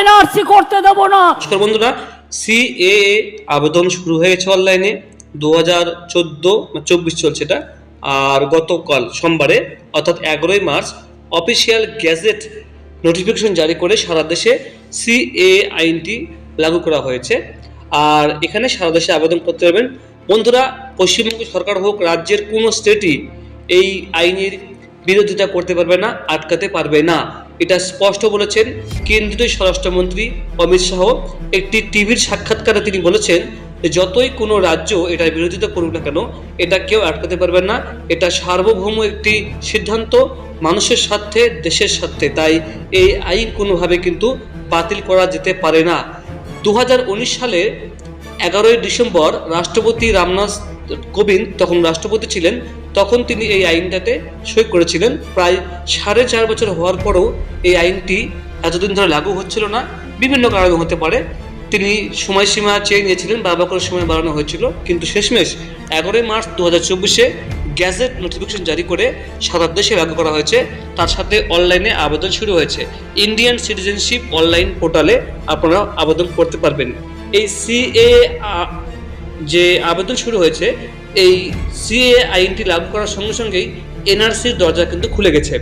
NRC করতে দেবো না। নমস্কার বন্ধুরা সিএ আবেদন শুরু হয়েছে অনলাইনে। দু হাজার চোদ্দ চব্বিশ চলছে এটা। আর গতকাল সোমবারে, অর্থাৎ এগারোই মার্চ, অফিসিয়াল গ্যাজেট নোটিফিকেশন জারি করে সারা দেশে সিএ আইনটি লাগু করা হয়েছে। আর এখানে সারা দেশে আবেদন করতে পারবেন। বন্ধুরা, পশ্চিমবঙ্গ সরকার হোক, রাজ্যের কোনো স্টেটই এই আইনের বিরোধিতা করতে পারবে না, আটকাতে পারবে না। এটা স্পষ্ট বলেছেন কেন্দ্রীয় স্বরাষ্ট্রমন্ত্রী অমিত শাহ। একটি টিভির সাক্ষাৎকারে তিনি বলেছেন যতই কোনো রাজ্য এটার বিরোধিতা করুক না কেন, এটা কেউ আটকাতে পারবেন না। এটা সার্বভৌম একটি সিদ্ধান্ত, মানুষের স্বার্থে, দেশের স্বার্থে। তাই এই আইন কোনোভাবে কিন্তু বাতিল করা যেতে পারে না। দু হাজার উনিশ সালে এগারোই ডিসেম্বর রাষ্ট্রপতি রামনাথ কোবিন্দ তখন রাষ্ট্রপতি ছিলেন, তখন তিনি এই আইনটাতে সই করেছিলেন। প্রায় সাড়ে চার বছর হওয়ার পরেও এই আইনটি এতদিন ধরে লাগু হচ্ছিল না, বিভিন্ন কারণে হতে পারে। তিনি সময়সীমা চেয়ে নিয়েছিলেন, বারবার করে সময় বাড়ানো হয়েছিল। কিন্তু শেষমেশ এগারোই মার্চ দু হাজার চব্বিশে গ্যাজেট নোটিফিকেশন জারি করে সারা দেশে লাগু করা হয়েছে। তার সাথে অনলাইনে আবেদন শুরু হয়েছে। ইন্ডিয়ান সিটিজেনশিপ অনলাইন পোর্টালে আপনারা আবেদন করতে পারবেন। এই সিএ যে আবেদন শুরু হয়েছে, এই সিএ আইনটি লাগু করার সঙ্গে সঙ্গেই এনআরসির দরজা কিন্তু খুলে গেছে।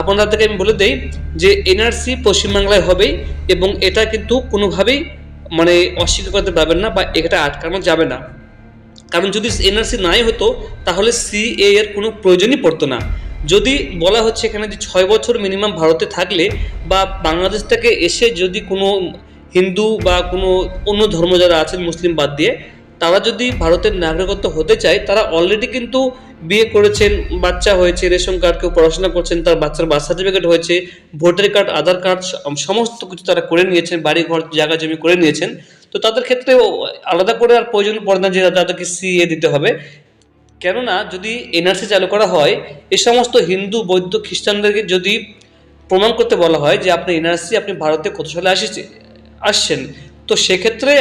আপনাদেরকে আমি বলে দেই যে এনআরসি পশ্চিমবাংলায় হবেই এবং এটা কিন্তু কোনোভাবেই মানে অস্বীকার করতে পারবেন না বা এটা আটকানো যাবে না। কারণ যদি এনআরসি নাই হতো, তাহলে সিএ এর কোনো প্রয়োজনই পড়তো না। যদি বলা হচ্ছে এখানে যে ছয় বছর মিনিমাম ভারতে থাকলে বা বাংলাদেশ থেকে এসে যদি কোনো হিন্দু বা কোনো অন্য ধর্ম যারা আছেন, মুসলিম বাদ দিয়ে, তারা যদি ভারতের নাগরিকত্ব হতে চায়, তারা অলরেডি কিন্তু বিয়ে করেছেন, বাচ্চা হয়েছে, রেশন কার্ড, কেউ পড়াশোনা করছেন, তার বাচ্চার বার্থ সার্টিফিকেট হয়েছে, ভোটার কার্ড, আধার কার্ড সমস্ত কিছু তারা করে নিয়েছেন বাড়ি ঘর জায়গা জমি করে নিয়েছেন, তো তাদের ক্ষেত্রে আলাদা করে আর প্রয়োজন পড়ে না যে তাদেরকে সিএ দিতে হবে। কেননা যদি এনআরসি চালু করা হয় এই সমস্ত হিন্দু, বৌদ্ধ, খ্রিস্টানদেরকে যদি প্রমাণ করতে বলা হয় যে আপনি এনআরসি আপনি ভারতে কত সালে আসিছে আসছেন, তো সেক্ষেত্রে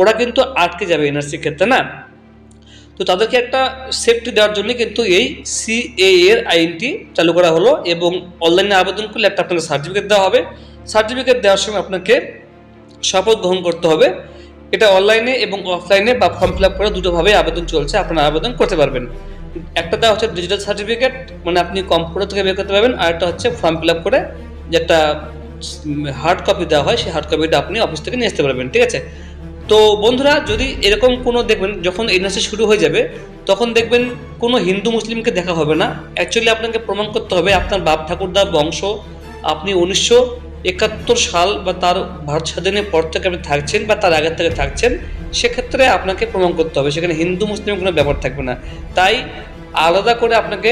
ওরা কিন্তু আটকে যাবে এনআরসি ক্ষেত্রে, না? তো তাদেরকে একটা সেফটি দেওয়ার জন্য কিন্তু এই সিএ এর আইনটি চালু করা হলো এবং অনলাইনে আবেদন করলে একটা আপনাকে সার্টিফিকেট দেওয়া হবে। সার্টিফিকেট দেওয়ার সময় আপনাকে শপথ গ্রহণ করতে হবে। এটা অনলাইনে এবং অফলাইনে বা ফর্ম ফিল আপ করে দুটোভাবে আবেদন চলছে, আপনারা আবেদন করতে পারবেন। একটা দেওয়া হচ্ছে ডিজিটাল সার্টিফিকেট মানে আপনি কম্পিউটার থেকে বের করতে পারবেন, আর একটা হচ্ছে ফর্ম ফিল আপ করে যেটা হার্ড কপি দেওয়া হয়, সেই হার্ড কপিটা আপনি অফিস থেকে নিয়ে আসতে পারবেন, ঠিক আছে? তো বন্ধুরা, যদি এরকম কোনো দেখবেন, যখন এনআরসি শুরু হয়ে যাবে, তখন দেখবেন কোনো হিন্দু মুসলিমকে দেখা হবে না। অ্যাকচুয়ালি আপনাকে প্রমাণ করতে হবে, আপনার বাপ ঠাকুরদার বংশ, আপনি উনিশশো একাত্তর সাল বা তার ভারত স্বাধীনের পর থেকে আপনি থাকছেন বা তার আগের থেকে থাকছেন, সেক্ষেত্রে আপনাকে প্রমাণ করতে হবে। সেখানে হিন্দু, মুসলিম কোনো ব্যাপার থাকবে না। তাই আলাদা করে আপনাকে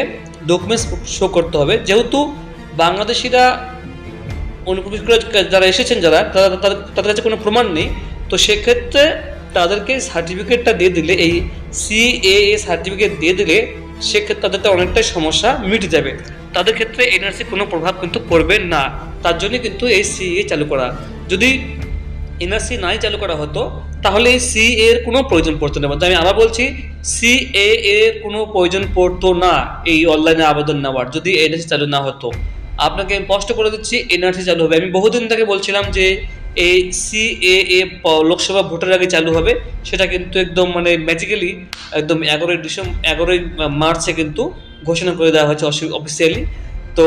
ডকুমেন্টস শো করতে হবে। যেহেতু বাংলাদেশিরা অনুপ্রবেশ করে যারা এসেছেন যারা, তারা, তাদের কাছে কোনো প্রমাণ নেই। তো সেক্ষেত্রে তাদেরকে সার্টিফিকেটটা দিয়ে দিলে, এই সিএ সার্টিফিকেট দিয়ে দিলে সেক্ষেত্রে তাদের তো অনেকটাই সমস্যা মিটে যাবে। তাদের ক্ষেত্রে এনআরসি কোনো প্রভাব কিন্তু পড়বে না। তার জন্য কিন্তু এই সিএ চালু করা। যদি এনআরসি নাই চালু করা হতো, তাহলে এই সি এর কোনো প্রয়োজন পড়তো না। তো আমি আবার বলছি সি এ এর কোনো প্রয়োজন পড়তো না এই অনলাইনে আবেদন নেওয়ার, যদি এনআরসি চালু না হতো। আপনাকে স্পষ্ট করে দিচ্ছি, এনআরসি চালু হবে। আমি বহুদিন থেকে বলছিলাম যে এই সি এ এ লোকসভা ভোটের আগে চালু হবে। সেটা কিন্তু একদম মানে ম্যাজিক্যালি একদম এগারোই ডিসেম্বর এগারোই মার্চে কিন্তু ঘোষণা করে দেওয়া হয়েছে অফিসিয়ালি তো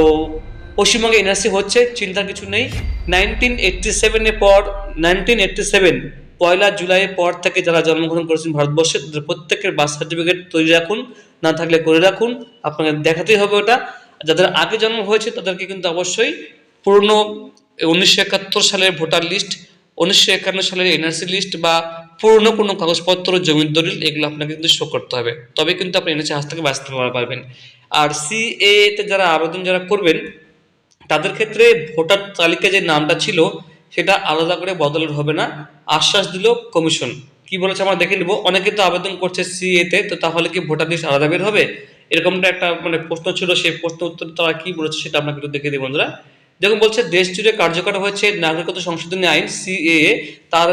পশ্চিমবঙ্গে এনআরসি হচ্ছে, চিন্তার কিছু নেই। নাইনটিন এইটটি সেভেনের পর নাইনটিন এইটটি সেভেন পয়লা জুলাইয়ের পর থেকে যারা জন্মগ্রহণ করেছেন ভারতবর্ষে, তাদের প্রত্যেকের বার্থ সার্টিফিকেট তৈরি রাখুন, না থাকলে করে রাখুন। আপনাকে দেখাতেই হবে ওটা। যাদের আগে জন্ম হয়েছে তাদেরকে কিন্তু অবশ্যই পুরনো উনিশশো একাত্তর সালের ভোটার লিস্ট, উনিশশো একান্ন সালের এনআরসি লিস্ট বা পুরনো কোনো কাগজপত্র, জমির দলিল, এগুলো আপনাকে কিন্তু শো করতে হবে। তবে কিন্তু আপনি এনআরসি হাত থেকে বাঁচতে পারবেন। আর সিএ তে যারা আবেদন যারা করবেন, তাদের ক্ষেত্রে ভোটার তালিকায় যে নামটা ছিল, সেটা আলাদা করে বদলের হবে না। আশ্বাস দিল কমিশন। কি বলেছে আমরা দেখে নিব। অনেকে তো আবেদন করছে সিএ তে, তো তাহলে কি ভোটার লিস্ট আলাদা বের হবে? এরকমটা একটা মানে প্রশ্ন ছিল সেই প্রশ্ন উত্তর তারা কি বলেছে সেটা আপনাকে একটু দেখে দিই বন্ধুরা। দেখুন, বলছে, দেশ জুড়ে কার্যকর হয়েছে নাগরিকত্ব সংশোধনী আইন, সিএএ। তার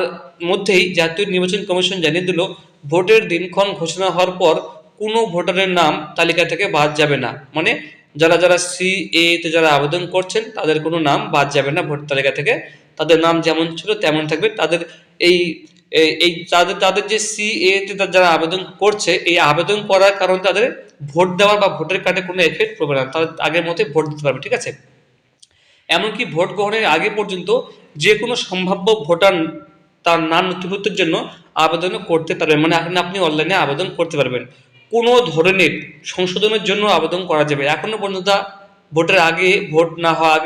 মধ্যেই জাতীয় নির্বাচন কমিশন জানিয়ে দিল, ভোটের দিনক্ষণ ঘোষণা হওয়ার পর কোনো ভোটারের নাম তালিকা থেকে বাদ যাবে না। মানে যারা যারা সিএ তে যারা আবেদন করছেন, তাদের কোনো নাম বাদ যাবে না ভোট তালিকা থেকে। তাদের নাম যেমন ছিল তেমন থাকবে। তাদের এই এই- তাদের তাদের যে সিএ তে তা- যারা আবেদন করছে, এই আবেদন করার কারণে তাদের ভোট দেওয়ার বা ভোটের কার্ডে কোনো এফেক্ট পড়বে না। তারা আগের মতোই ভোট দিতে পারবে, ঠিক আছে? এমনকি ভোট গ্রহণের আগে পর্যন্ত যে কোনো সম্ভাব্য ভোটার তার নাম নথিভুক্তের জন্য আবেদন করতে পারবেন মানে এখন আপনি অনলাইনে আবেদন করতে পারবেন। কোনো ধরনের সংশোধনের জন্য আবেদন করা যাবে। এখনও পর্যন্ত ভোটের আগে ভোট না হওয়া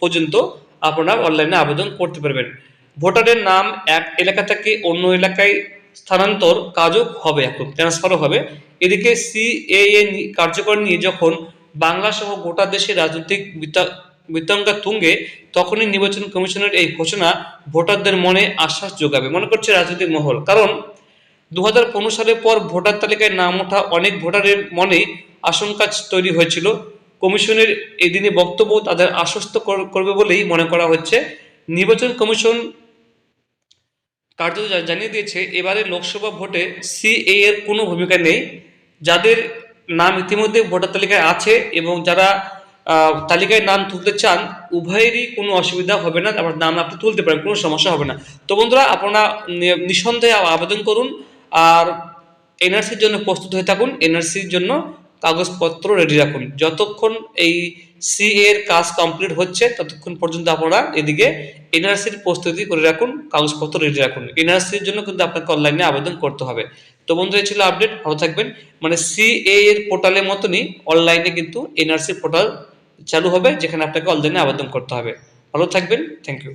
পর্যন্ত আপনারা অনলাইনে আবেদন করতে পারবেন। ভোটারের নাম এক এলাকা থেকে অন্য এলাকায় স্থানান্তর কাজও হবে এখন ট্রান্সফারও হবে। এদিকে সিএএ কার্যকর নিয়ে যখন বাংলা সহ গোটা দেশে রাজনৈতিক বিতা- বিতঙ্গা তুঙ্গে তখনই নির্বাচন কমিশনের এই ঘোষণা ভোটারদের মনে আশ্বাস যোগাবে। মনে করছে রাজনৈতিক মহল। কারণ দু হাজার পনেরো সালের পর ভোটার তালিকায় নাম ওঠা অনেক ভোটারের মনে আশঙ্কা তৈরি হয়েছিল। কমিশনের এদিনে বক্তব্য তাদের আশ্বস্ত কর- করবে বলেই মনে করা হচ্ছে। নির্বাচন কমিশন কার্যত জানিয়ে দিয়েছে, এবারে লোকসভা ভোটে সিএ এর কোনো ভূমিকা নেই। যাদের নাম ইতিমধ্যে ভোটার তালিকায় আছে এবং যারা তালিকায় নাম তুলতে চান, উভয়েরই কোনো অসুবিধা হবে না। আবার নাম আপনি তুলতে পারেন, কোনো সমস্যা হবে না। তো বন্ধুরা, আপনারা নিঃসন্দেহে আবেদন করুন আর এনআরসির জন্য প্রস্তুত হয়ে থাকুন। এনআরসির জন্য কাগজপত্র রেডি রাখুন। যতক্ষণ এই সি এর কাজ কমপ্লিট হচ্ছে, ততক্ষণ পর্যন্ত আপনারা এদিকে এনআরসির প্রস্তুতি করে রাখুন, কাগজপত্র রেডি রাখুন। এনআরসির জন্য কিন্তু আপনাকে অনলাইনে আবেদন করতে হবে। তো বন্ধু এই ছিল আপডেট ভালো থাকবেন। মানে সি এর পোর্টালের মতনই অনলাইনে কিন্তু এনআরসি পোর্টাল চালু হবে, যেখানে আপনাকে অনলাইনে আবেদন করতে হবে। ভালো থাকবেন থ্যাংক ইউ